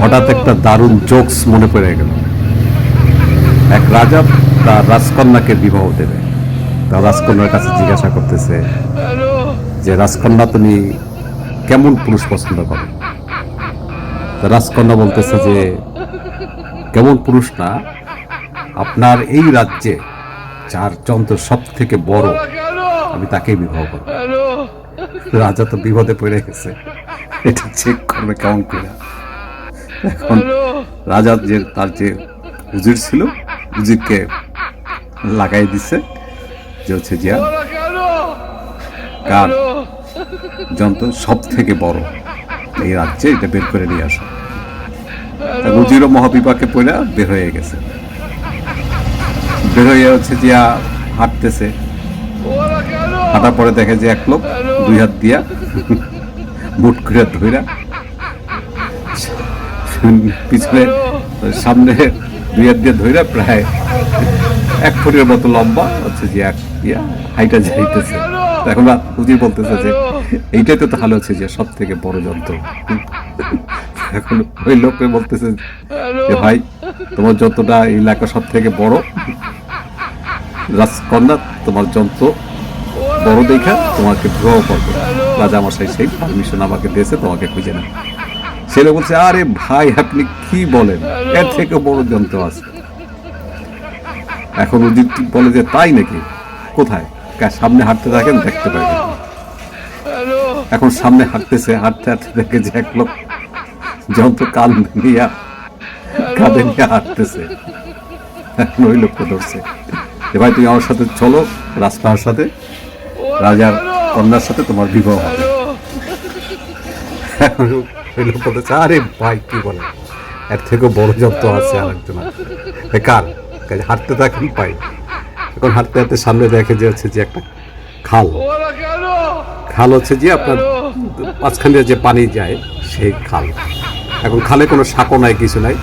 হঠাৎ একটা দারুণ জোকস মনে পড়ে গেল। এক রাজা তার রাজকন্যাকে বিবাহ দেবে। তার রাজকন্যার কাছে জিজ্ঞাসা করতেছে যে, রাজকন্যা, তুমি কেমন পুরুষ পছন্দ করো? তা রাজকন্যা বলতেছে যে, কেমন পুরুষ না, আপনার এই রাজ্যে যার যন্ত্র সব থেকে বড়, আমি তাকেই বিবাহ করব। রাজা তো বিপদে পড়ে গেছে। এটা চেক করবে কেমন করে। এখন রাজা যে তার যে উজির ছিল উজিরকে লাগাই দিছে যে হচ্ছে জিয়া কার যন্ত্র সব থেকে বড় এই রাজ্যে এটা বের করে নিয়ে আসো উজিরও মহাবিপাকে পড়ে বের হয়ে গেছে বের হয়ে হচ্ছে জিয়া হাঁটতেছে হাঁটার পরে দেখে যে এক লোক দুই হাত দিয়া বুট করে ধইরা পিছনে সামনে দুই হাত দিয়ে ধইরা প্রায় এক ফুটের মতো লম্বা হচ্ছে যে এক ইয়া হাইটা যাইতেছে এখন উজির বলতেছে যে এইটাই তো তাহলে হচ্ছে যে সব থেকে বড় যন্ত্র। এখন ওই লোককে বলতেছে যে ভাই তোমার যন্ত্রটা এই এলাকা সব থেকে বড়। রাজকন্যা তোমার যন্ত্র বড় দেখা তোমাকে বিবাহ করবে। রাজা মশাই সেই পারমিশন আমাকে দিয়েছে তোমাকে খুঁজে না ছেলে বলছে, আরে ভাই, আপনি কি বলেন? এর থেকে বড় যন্ত্র আছে। এখন উদিত বলে যে, তাই নাকি? কোথায়? সামনে হাঁটতে থাকেন? দেখতে পাবেন এখন সামনে হাঁটতেছে, হাঁটতে হাঁটতে দেখে যে এক লোক যন্ত্র কাল নিয়ে, কাঁধে নিয়ে হাঁটতেছে। এখন ওই লোককে ধরছে। যে ভাই, তুমি আমার সাথে চলো রাজপাহার সাথে। রাজার কন্যার সাথে তোমার বিবাহ হবে। লোক বলতেছে আরে ভাই, কি বলে? এর থেকে বড় যন্ত্র আছে আর একজন কার? হাঁটতে থাকেন পাই। এখন হাঁটতে হাঁটতে সামনে দেখে যে হচ্ছে যে একটা খাল। খাল হচ্ছে যে আপনার মাঝখান যে পানি যায়, সেই খাল। এখন খালে কোনো সাঁকো নাই, কিছু নাই।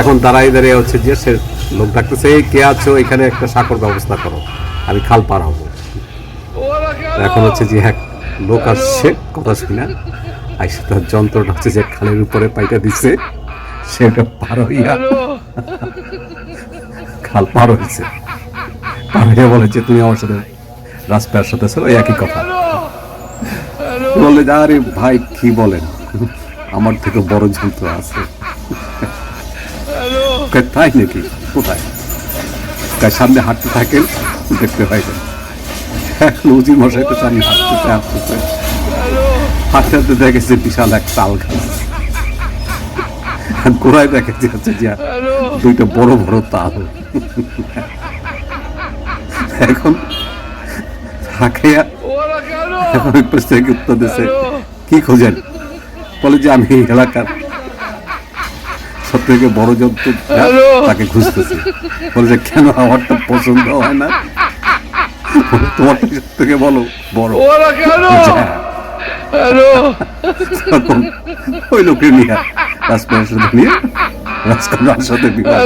এখন দাঁড়াই দাঁড়িয়ে হচ্ছে যে সে লোক ডাকতেছে, এই কে আছো? এখানে একটা সাঁকোর ব্যবস্থা করো। আমি খাল পার হব। এখন হচ্ছে যে এক লোক আসছে কথা শুনে আইসে তার যন্ত্রটা হচ্ছে যে খালের উপরে পাইটা দিচ্ছে সেটা পার হইয়া খাল পার হয়েছে পার হইয়া বলেছে তুমি আমার সাথে রাজপার সাথে ছিল একই কথা। বললে যে, আরে ভাই কি বলেন? আমার থেকে বড় যন্ত্র আছে। তাই নাকি? কোথায়? তাই সামনে হাঁটতে থাকেন দেখতে পাইবেন। এখন মশাই তো সামনে হাঁটতেছে হাঁটতেছে হাঁটতে হাঁটতে দেখেছে বিশাল এক তাল গাছ গোড়ায় দেখেছে হচ্ছে যে দুইটা বড় বড় তাল এখন এখন থেকে উত্তর দিছে কি খোঁজেন বলে যে আমি এলাকার সব থেকে বড় জন্তু তাকে খুঁজতেছি বলে যে কেন আমারটা পছন্দ হয় না সব থেকে বলো বড় ওই লোকের নিয়ে। রাজকুমারের সাথে নিয়ে রাজকুমার সাথে বিবাহ